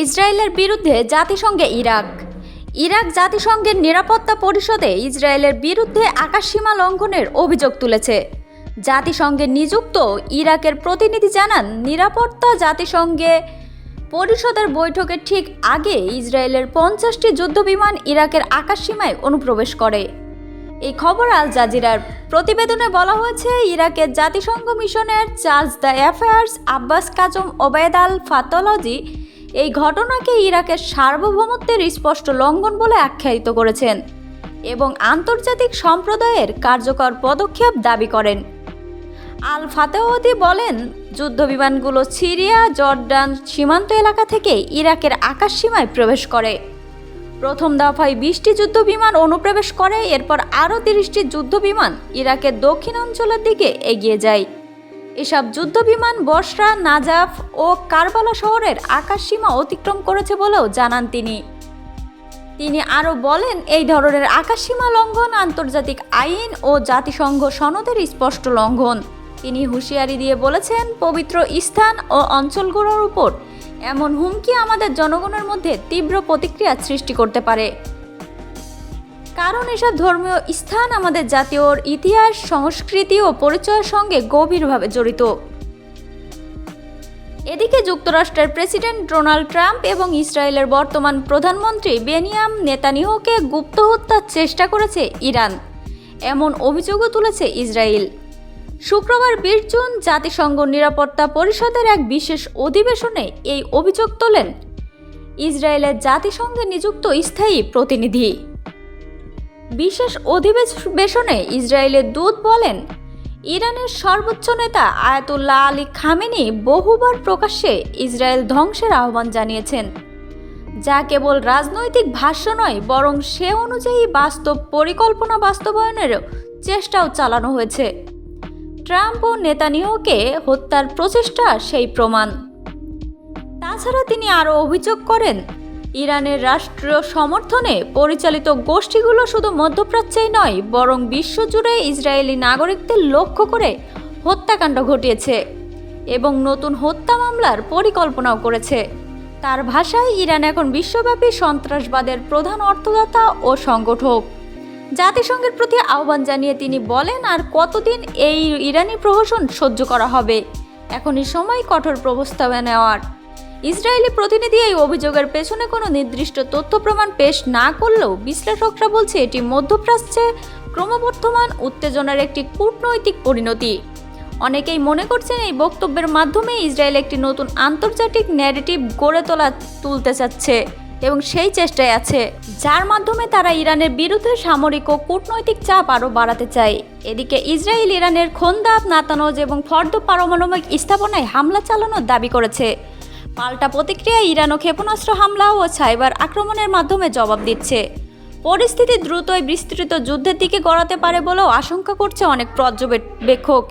ইসরায়েলের বিরুদ্ধে জাতিসংঘে ইরাক। ইরাক জাতিসংঘের নিরাপত্তা পরিষদে ইসরায়েলের বিরুদ্ধে আকাশসীমা লঙ্ঘনের অভিযোগ তুলেছে। জাতিসংঘে নিযুক্ত ইরাকের প্রতিনিধি জানান, নিরাপত্তা জাতিসংঘে পরিষদের বৈঠকের ঠিক আগে ইসরায়েলের পঞ্চাশটি যুদ্ধবিমান ইরাকের আকাশসীমায় অনুপ্রবেশ করে। এই খবর আল জাজিরার প্রতিবেদনে বলা হয়েছে, ইরাকের জাতিসংঘ মিশনের chargé d' affaires Abbas Kadhim Obaid al Fatlawi এই ঘটনাকে ইরাকের সার্বভৌমত্বের স্পষ্ট লঙ্ঘন বলে আখ্যায়িত করেছেন এবং আন্তর্জাতিক সম্প্রদায়ের কার্যকর পদক্ষেপ দাবি করেন। আল ফাতেহদি বলেন, যুদ্ধবিমানগুলো সিরিয়া, জর্ডান সীমান্ত এলাকা থেকে ইরাকের আকাশ সীমায় প্রবেশ করে। প্রথম দফায় বিশটি যুদ্ধবিমান অনুপ্রবেশ করে, এরপর আরও তিরিশটি যুদ্ধবিমান ইরাকের দক্ষিণাঞ্চলের দিকে এগিয়ে যায়। এসব যুদ্ধবিমান বসরা নাজাফ ও কারবালা শহরের আকাশ সীমা অতিক্রম করেছে বলেও জানান তিনি। তিনি আরও বলেন, এই ধরনের আকাশসীমা লঙ্ঘন আন্তর্জাতিক আইন ও জাতিসংঘ সনদের স্পষ্ট লঙ্ঘন। তিনি হুঁশিয়ারি দিয়ে বলেছেন, পবিত্র স্থান ও অঞ্চলগুলোর উপর এমন হুমকি আমাদের জনগণের মধ্যে তীব্র প্রতিক্রিয়া সৃষ্টি করতে পারে। কারণ এসব ধর্মীয় স্থান আমাদের জাতীয় ইতিহাস, সংস্কৃতি ও পরিচয়ের সঙ্গে গভীরভাবে জড়িত। এদিকে যুক্তরাষ্ট্রের প্রেসিডেন্ট ডোনাল্ড ট্রাম্প এবং ইসরায়েলের বর্তমান প্রধানমন্ত্রী বেনিয়াম নেতানিয়াহুকে গুপ্ত হত্যার চেষ্টা করেছে ইরান। এমন অভিযোগও তুলেছে ইসরায়েল। শুক্রবার বিশ জুন জাতিসংঘ নিরাপত্তা পরিষদের এক বিশেষ অধিবেশনে এই অভিযোগ তোলেন। ইসরায়েলের জাতিসংঘে নিযুক্ত স্থায়ী প্রতিনিধি। বিশেষ অধিবেশনে ইসরায়েলের দূত বলেন, ইরানের সর্বোচ্চ নেতা আয়াতুল্লাহ আলী খামেনি বহুবার প্রকাশ্যে ইসরায়েল ধ্বংসের আহ্বান জানিয়েছেন। যা কেবল রাজনৈতিক ভাষ্য নয়, বরং সে অনুযায়ী বাস্তব পরিকল্পনা বাস্তবায়নেরও চেষ্টাও চালানো হয়েছে। ট্রাম্প ও নেতানিয়াহুকে হত্যার প্রচেষ্টা সেই প্রমাণ। তাছাড়া তিনি আরও অভিযোগ করেন ইরানের রাষ্ট্রীয় সমর্থনে পরিচালিত গোষ্ঠীগুলো শুধু মধ্যপ্রাচ্যেই নয়, বরং বিশ্বজুড়ে ইসরায়েলি নাগরিকদের লক্ষ্য করে হত্যাকাণ্ড ঘটিয়েছে এবং নতুন হত্যা মামলার পরিকল্পনাও করেছে। তার ভাষায়, ইরান এখন বিশ্বব্যাপী সন্ত্রাসবাদের প্রধান অর্থদাতা ও সংগঠক। জাতিসংঘের প্রতি আহ্বান জানিয়ে তিনি বলেন, আর কতদিন এই ইরানি প্রহসন সহ্য করা হবে? এখনই সময় কঠোর প্রস্তাবে নেওয়ার। ইসরায়েলি প্রতিনিধি এই অভিযোগের পেছনে কোনো নির্দিষ্ট তথ্য প্রমাণ পেশ না করলেও বিশ্লেষকরা বলছে এটি মধ্যপ্রাচ্যে ক্রমবর্ধমান উত্তেজনার একটি কূটনৈতিক পরিণতি। অনেকেই মনে করছেন এই বক্তব্যের মাধ্যমে ইসরায়েল একটি নতুন আন্তর্জাতিক ন্যারেটিভ গড়ে তোলা তুলতে চাচ্ছে এবং সেই চেষ্টায় আছে, যার মাধ্যমে তারা ইরানের বিরুদ্ধে সামরিক ও কূটনৈতিক চাপ আরও বাড়াতে চায়। এদিকে ইসরায়েল ইরানের খোন্দাব নাতানোজ এবং ফর্দ পারমাণবিক স্থাপনায় হামলা চালানোর দাবি করেছে। পাল্টা প্রতিক্রিয়ায় ইরানও ক্ষেপণাস্ত্র হামলা ও সাইবার আক্রমণের মাধ্যমে জবাব দিচ্ছে। পরিস্থিতি দ্রুতই বিস্তৃত যুদ্ধের দিকে গড়াতে পারে বলেও আশঙ্কা করছে অনেক পর্যবেক্ষক।